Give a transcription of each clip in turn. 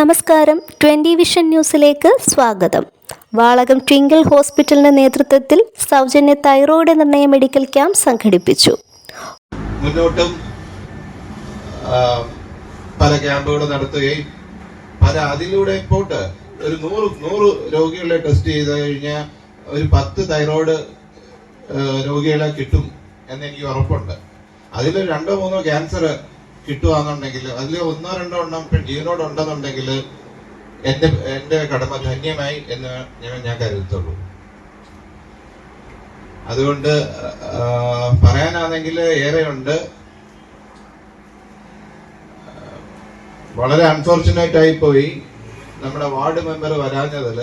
നമസ്കാരം. Twenty vision ന്യൂസിലേക്ക് സ്വാഗതം. വാളകം ട്വിങ്കിൾ ഹോസ്പിറ്റലിന്റെ നേതൃത്വത്തിൽ സൗജന്യ തൈറോയ്ഡ് നിർണയ മെഡിക്കൽ ക്യാമ്പ് സംഘടിപ്പിച്ചു. മുന്നോട്ടും പല ക്യാമ്പുകൾ നടത്തുകയും പല അതിലൂടെ പോട്ട് ഒരു നൂറ് നൂറ് രോഗികളെ ടെസ്റ്റ് ചെയ്ത് കഴിഞ്ഞാൽ ഒരു പത്ത് തൈറോയ്ഡ് രോഗികളെ കിട്ടും എന്ന് എനിക്ക് ഉറപ്പുണ്ട്. അതിൽ രണ്ടോ മൂന്നോ ക്യാൻസർ കിട്ടുകയാണെന്നുണ്ടെങ്കിൽ അതിൽ ഒന്നോ രണ്ടോ എണ്ണം ഇപ്പം ജീവനോട് ഉണ്ടെന്നുണ്ടെങ്കിൽ എന്റെ എന്റെ കടമ ധന്യമായി എന്ന് ഞാൻ ഞാൻ കരുതത്തുള്ളൂ അതുകൊണ്ട് പറയാനാണെങ്കിൽ ഏറെയുണ്ട്. വളരെ അൺഫോർച്ചുനേറ്റ് ആയി പോയി നമ്മുടെ വാർഡ് മെമ്പർ വരാഞ്ഞതിൽ.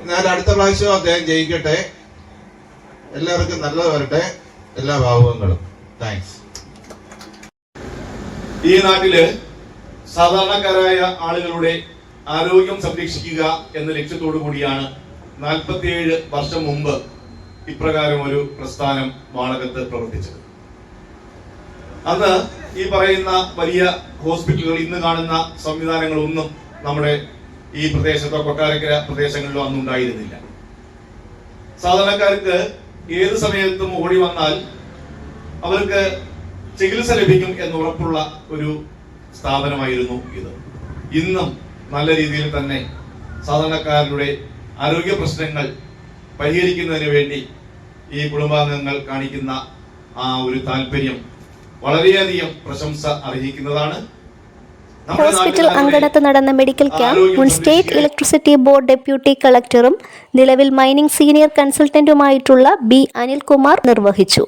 എന്നാൽ അടുത്ത പ്രാവശ്യം അദ്ദേഹം ജയിക്കട്ടെ. എല്ലാവർക്കും നല്ലത് വരട്ടെ. എല്ലാ ഭാവുകങ്ങളും. താങ്ക്സ് ഈ നാട്ടിൽ സാധാരണക്കാരായ ആളുകളുടെ ആരോഗ്യം സംരക്ഷിക്കുക എന്ന ലക്ഷ്യത്തോടു കൂടിയാണ് നാൽപ്പത്തിയേഴ് വർഷം മുമ്പ് ഇപ്രകാരം ഒരു പ്രസ്ഥാനം വാളകത്ത് പ്രവർത്തിച്ചത്. അന്ന് ഈ പറയുന്ന വലിയ ഹോസ്പിറ്റലുകൾ ഇന്ന് കാണുന്ന സംവിധാനങ്ങളൊന്നും നമ്മുടെ ഈ പ്രദേശത്തോ കൊട്ടാരക്കര പ്രദേശങ്ങളിലോ അന്നുണ്ടായിരുന്നില്ല. സാധാരണക്കാർക്ക് ഏത് സമയത്തും ഓടി വന്നാൽ അവർക്ക് ചികിത്സ ലഭിക്കും എന്ന് ഉറപ്പുള്ള ഒരു സ്ഥാപനമായിരുന്നു ഇത്. ഇന്നും നല്ല രീതിയിൽ തന്നെ സാധാരണക്കാരുടെ ആരോഗ്യ പ്രശ്നങ്ങൾ പരിഹരിക്കുന്നതിന് വേണ്ടി ഈ കുടുംബാംഗങ്ങൾ കാണിക്കുന്ന ആ ഒരു താല്പര്യം വളരെയധികം പ്രശംസ അർഹിക്കുന്നതാണ്. ഹോസ്പിറ്റൽ അങ്കണത്ത് നടന്ന മെഡിക്കൽ ക്യാമ്പ് മുൻ സ്റ്റേറ്റ് ഇലക്ട്രിസിറ്റി ബോർഡ് ഡെപ്യൂട്ടി കളക്ടറും നിലവിൽ മൈനിംഗ് സീനിയർ കൺസൾട്ടന്റുമായിട്ടുള്ള ബി അനിൽകുമാർ നിർവഹിച്ചു.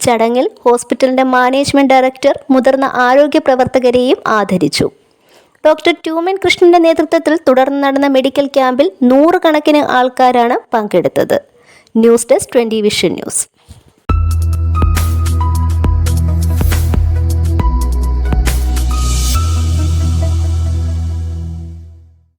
ചടങ്ങിൽ ഹോസ്പിറ്റലിന്റെ മാനേജ്മെന്റ് ഡയറക്ടർ മുതിർന്ന ആരോഗ്യ പ്രവർത്തകരെയും ആദരിച്ചു. ഡോക്ടർ ട്യൂമൻ കൃഷ്ണന്റെ നേതൃത്വത്തിൽ തുടർന്ന് നടന്ന മെഡിക്കൽ ക്യാമ്പിൽ നൂറുകണക്കിന് ആൾക്കാരാണ് പങ്കെടുത്തത്. News desk twenty vision news.